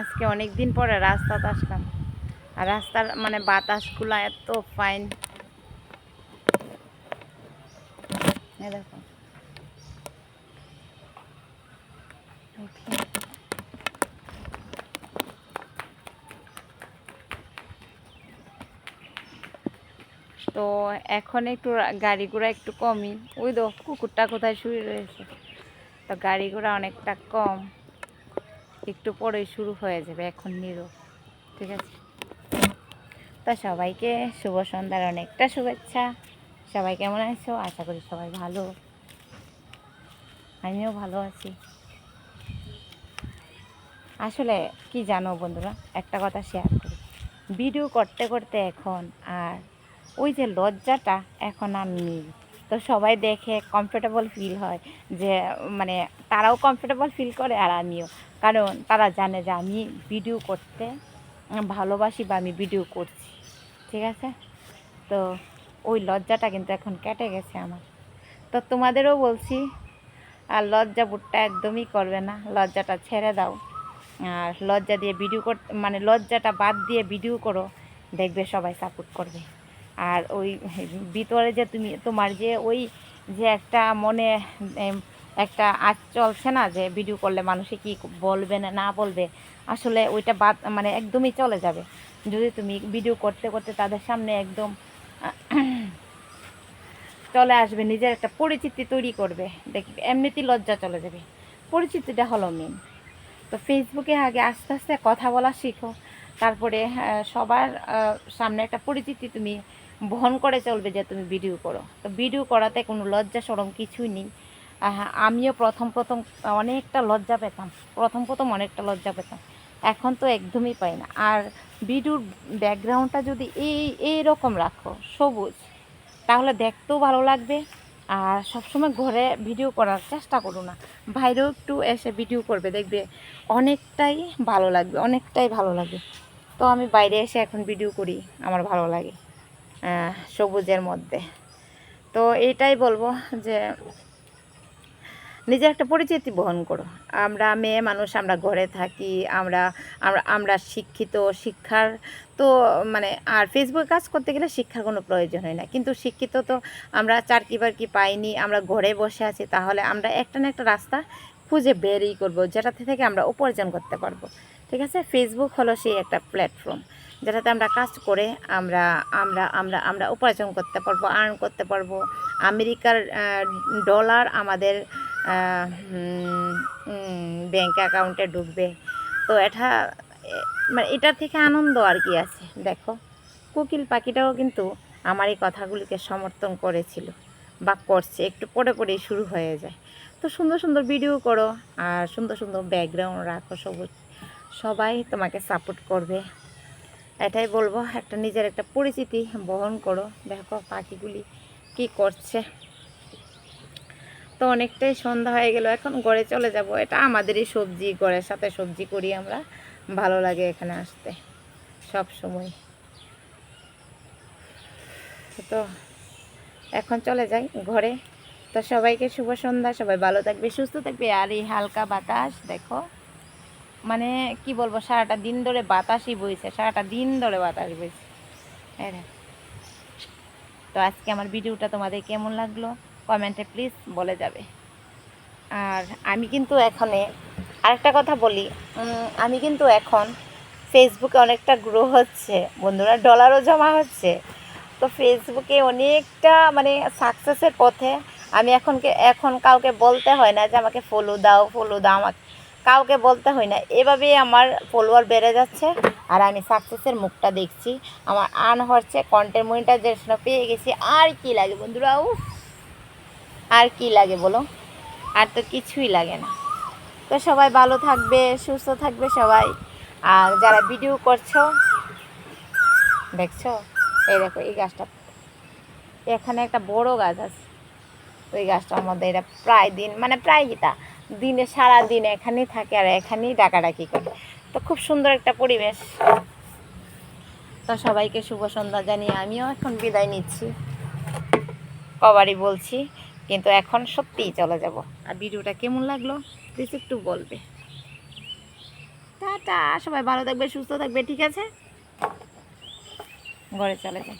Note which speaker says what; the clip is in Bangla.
Speaker 1: আজকে অনেক দিন পরে রাস্তাতে আসলাম। আর রাস্তার মানে বাতাসগুলো এত ফাইন দেখো। তো এখন একটু গাড়ি ঘোড়া একটু কমই। ওই তো কুকুরটা কোথায় শুয়ে রয়েছে? তো গাড়ি ঘোড়া অনেকটা কম। একটু পরেই শুরু হয়ে যাবে এখন নিরো, ঠিক আছে? তা সবাইকে শুভ সন্ধ্যার অনেকটা শুভেচ্ছা। সবাই কেমন আছো? আশা করি সবাই ভালো। আমিও ভালো আছি। আসলে কি জানো বন্ধুরা? একটা কথা শেয়ার করি। ভিডিও করতে করতে এখন আর ওই যে লজ্জাটা এখন আর নেই। তো সবাই দেখে কমফোর্টেবল ফিল হয় যে মানে তারাও কমফোর্টেবল ফিল করে আর আমিও। কারণ তারা জানে যে আমি ভিডিও করতে ভালোবাসি বা আমি ভিডিও করছি। ঠিক আছে? তো ওই লজ্জাটা কিন্তু এখন কেটে গেছে আমার। তো তোমাদেরও বলছি, আর লজ্জা বুটটা একদমই করবে না। লজ্জাটা ছেড়ে দাও। আর লজ্জা দিয়ে ভিডিও করতে মানে লজ্জাটা বাদ দিয়ে ভিডিও করো। দেখবে সবাই সাপোর্ট করবে। আর ওই ভিতরে যে তুমি, তোমার যে ওই যে একটা মনে একটা আজ চলছে না যে ভিডিও করলে মানুষে কি বলবে না না বলবে, আসলে ওইটা বাদ মানে একদমই চলে যাবে। যদি তুমি ভিডিও করতে করতে তাদের সামনে একদম চলে আসবে, নিজের একটা পরিচিতি তৈরি করবে, দেখবে এমনিতেই লজ্জা চলে যাবে। পরিচিতিটা হলো মেন তো ফেসবুকে আগে আস্তে আস্তে কথা বলা শিখো। তারপরে সবার সামনে একটা পরিচিতি তুমি বহন করে চলবে যে তুমি ভিডিও করো। তো ভিডিও করাতে কোনো লজ্জা সরম কিছুই নেই। আমিও প্রথম প্রথম অনেকটা লজ্জা পেতাম। প্রথম প্রথম অনেকটা লজ্জা পেতাম। এখন তো একদমই পাই না। আর ভিডিওর ব্যাকগ্রাউন্ডটা যদি এই এই রকম রাখো, সবুজ, তাহলে দেখতেও ভালো লাগবে। আর সবসময় ঘরে ভিডিও করার চেষ্টা করো না। বাইরেও একটু এসে ভিডিও করবে, দেখবে অনেকটাই ভালো লাগবে, অনেকটাই ভালো লাগবে তো আমি বাইরে এসে এখন ভিডিও করি, আমার ভালো লাগে। সবুজের মধ্যে। তো এইটাই বলব যে নিজের একটা পরিচিতি বহন করো। আমরা মেয়ে মানুষ, আমরা ঘরে থাকি, আমরা আমরা আমরা শিক্ষিত, শিক্ষার তো মানে আর ফেসবুকে কাজ করতে গেলে শিক্ষার কোনো প্রয়োজন হয় না কিন্তু শিক্ষিত তো আমরা চারকি বারকি পাইনি, আমরা ঘরে বসে আছি, তাহলে আমরা একটা না একটা রাস্তা খুঁজে বেরই করব, যেটাতে থেকে আমরা উপার্জন করতে পারব। ঠিক আছে? ফেসবুক হলো সেই একটা প্ল্যাটফর্ম যেটাতে আমরা কাজ করে আমরা আমরা আমরা আমরা উপার্জন করতে পারব আর্ন করতে পারব। আমেরিকার ডলার আমাদের ব্যাংক অ্যাকাউন্টে ঢুকবে। তো এটা মানে এটার থেকে আনন্দ আর কি আছে, দেখো। কোকিল পাখিটাও কিন্তু আমার এই কথাগুলিকে সমর্থন করেছিল বা করছে, একটু পরে পরেই শুরু হয়ে যায়। তো সুন্দর সুন্দর ভিডিও করো আর সুন্দর সুন্দর ব্যাকগ্রাউন্ড রাখো সবুজ। সবাই তোমাকে সাপোর্ট করবে। এটাই বলব, একটা নিজের একটা পরিচিতি বহন করো। দেখো পাখিগুলি কি করছে। তো অনেকটাই সন্ধ্যা হয়ে গেল, এখন ঘরে চলে যাব। এটা আমাদেরই সবজি, ঘরের সাথে সবজি করি আমরা। ভালো লাগে এখানে আসতে, সব সময়। তো এখন চলে যাই ঘরে। তো সবাইকে শুভ সন্ধ্যা, সবাই ভালো থাকবে, সুস্থ থাকবে। আর এই হালকা বাতাস, দেখো। মানে কি বলব, সারাটা দিন ধরে বাতাসই বইছে, সারাটা দিন ধরে বাতাস বইছে। দেখো। তো আজকে আমার ভিডিওটা তোমাদের কেমন লাগল, কমেন্টে প্লিজ বলে যাবে। আর আমি কিন্তু এখানে আরেকটা কথা বলি আমি কিন্তু এখন ফেসবুকে অনেকটা গ্রো হচ্ছে, বন্ধুরা ডলারও জমা হচ্ছে। তো ফেসবুকে অনেকটা মানে সাকসেসের পথে আমি এখন এখন কাউকে বলতে হয় না যে আমাকে ফলো দাও ফলো দাও আমাকে। কাউকে বলতে হয় না। এভাবেই আমার ফলোয়ার বেড়ে যাচ্ছে আর আমি সাকসেসের মুখটা দেখছি। আমার আর্ন হচ্ছে কন্টেন্ট মনিটাইজেশন পেয়ে গেছি। আর কি লাগে বন্ধুরা, উফ! আর কি লাগে বলো? আর তো কিছুই লাগে না। তো সবাই ভালো থাকবে, সুস্থ থাকবে সবাই। আর যারা ভিডিও করছ, দেখছ? এই দেখো, এই গাছটা। এখানে একটা বড় গাছ আছে। ওই গাছটার মধ্যে এটা প্রায় দিন মানে প্রায় গীতা দিনে সারা দিন এখানেই থাকে আর এখানেই ডাকাডাকি করে। তো খুব সুন্দর একটা পরিবেশ। তো সবাইকে শুভ সন্ধ্যা জানিয়ে আমিও এখন বিদায় নিচ্ছি। কবারই বলছি, কিন্তু এখন সত্যিই চলে যাব। আর ভিডিওটা কেমন লাগল? প্লিজ একটু বলবে। টাটা, সবাই ভালো থাকবে, সুস্থ থাকবে, ঠিক আছে? ঘরে চলে যাই।